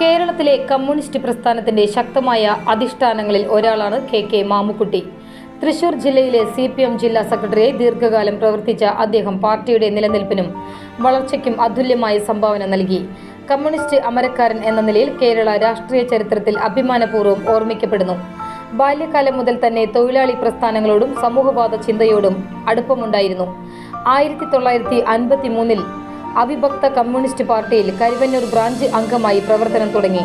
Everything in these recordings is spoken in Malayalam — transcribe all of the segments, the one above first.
കേരളത്തിലെ കമ്മ്യൂണിസ്റ്റ് പ്രസ്ഥാനത്തിന്റെ ശക്തമായ അധിഷ്ഠാനങ്ങളിൽ ഒരാളാണ് കെ കെ മാമുക്കുട്ടി. തൃശൂർ ജില്ലയിലെ സി പി എം ജില്ലാ സെക്രട്ടറിയായി ദീർഘകാലം പ്രവർത്തിച്ച അദ്ദേഹം പാർട്ടിയുടെ നിലനിൽപ്പിനും വളർച്ചയ്ക്കും അതുല്യമായ സംഭാവന നൽകി. കമ്മ്യൂണിസ്റ്റ് അമരക്കാരൻ എന്ന നിലയിൽ കേരള രാഷ്ട്രീയ ചരിത്രത്തിൽ അഭിമാനപൂർവം ഓർമ്മിക്കപ്പെടുന്നു. ബാല്യകാലം മുതൽ തന്നെ തൊഴിലാളി പ്രസ്ഥാനങ്ങളോടും സമൂഹവാദ ചിന്തയോടും അടുപ്പമുണ്ടായിരുന്നു. ആയിരത്തി തൊള്ളായിരത്തി അൻപത്തി മൂന്നിൽ അവിഭക്ത കമ്മ്യൂണിസ്റ്റ് പാർട്ടിയിൽ കരുവന്നൂർ ബ്രാഞ്ച് അംഗമായി പ്രവർത്തനം തുടങ്ങി.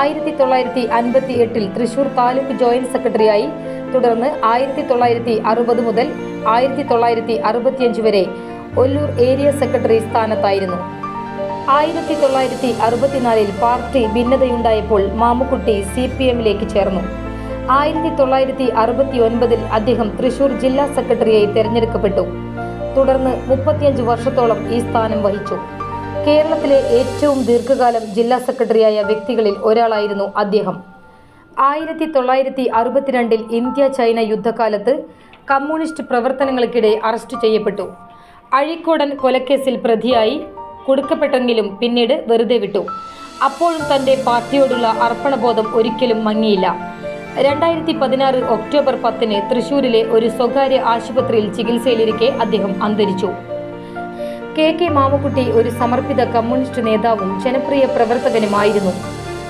ആയിരത്തി തൊള്ളായിരത്തി അൻപത്തി എട്ടിൽ തൃശൂർ താലൂക്ക് ജോയിന്റ് സെക്രട്ടറിയായി. തുടർന്ന് ആയിരത്തി തൊള്ളായിരത്തി അറുപത് മുതൽ ആയിരത്തി തൊള്ളായിരത്തി അറുപത്തിയഞ്ച് വരെ ഒല്ലൂർ ഏരിയ സെക്രട്ടറി സ്ഥാനത്തായിരുന്നു. ആയിരത്തി തൊള്ളായിരത്തി അറുപത്തിനാലിൽ പാർട്ടി ഭിന്നതയുണ്ടായപ്പോൾ മാമുക്കുട്ടി സി പി എമ്മിലേക്ക് ചേർന്നു. ആയിരത്തി തൊള്ളായിരത്തി അറുപത്തി ഒൻപതിൽ അദ്ദേഹം തൃശൂർ ജില്ലാ സെക്രട്ടറിയായി തെരഞ്ഞെടുക്കപ്പെട്ടു. തുടർന്ന് മുപ്പത്തിയഞ്ച് വർഷത്തോളം ഈ സ്ഥാനം വഹിച്ചു. കേരളത്തിലെ ഏറ്റവും ദീർഘകാലം ജില്ലാ സെക്രട്ടറിയായ വ്യക്തികളിൽ ഒരാളായിരുന്നു അദ്ദേഹം. ആയിരത്തി തൊള്ളായിരത്തി അറുപത്തിരണ്ടിൽ ഇന്ത്യ ചൈന യുദ്ധകാലത്ത് കമ്മ്യൂണിസ്റ്റ് പ്രവർത്തനങ്ങൾക്കിടെ അറസ്റ്റ് ചെയ്യപ്പെട്ടു. അഴീക്കോടൻ കൊലക്കേസിൽ പ്രതിയായി കൊടുക്കപ്പെട്ടെങ്കിലും പിന്നീട് വെറുതെ വിട്ടു. അപ്പോഴും തന്റെ പാർട്ടിയോടുള്ള അർപ്പണബോധം ഒരിക്കലും മങ്ങിയില്ല. രണ്ടായിരത്തി പതിനാറ് ഒക്ടോബർ പത്തിന് തൃശൂരിലെ ഒരു സ്വകാര്യ ആശുപത്രിയിൽ ചികിത്സയിലിരിക്കെ അദ്ദേഹം അന്തരിച്ചു. കെ കെ മാമുക്കുട്ടി ഒരു സമർപ്പിത കമ്മ്യൂണിസ്റ്റ് നേതാവും ജനപ്രിയ പ്രവർത്തകനുമായിരുന്നു.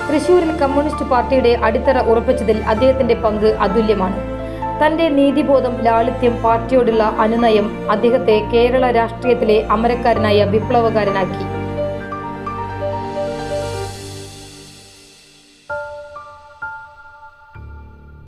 തൃശൂരിൽ കമ്മ്യൂണിസ്റ്റ് പാർട്ടിയുടെ അടിത്തറ ഉറപ്പിച്ചതിൽ അദ്ദേഹത്തിന്റെ പങ്ക് അതുല്യമാണ്. തന്റെ നീതിബോധം ലാളിത്യം പാർട്ടിയോടുള്ള അനുനയം അദ്ദേഹത്തെ കേരള രാഷ്ട്രീയത്തിലെ അമരക്കാരനായ വിപ്ലവകാരനാക്കി.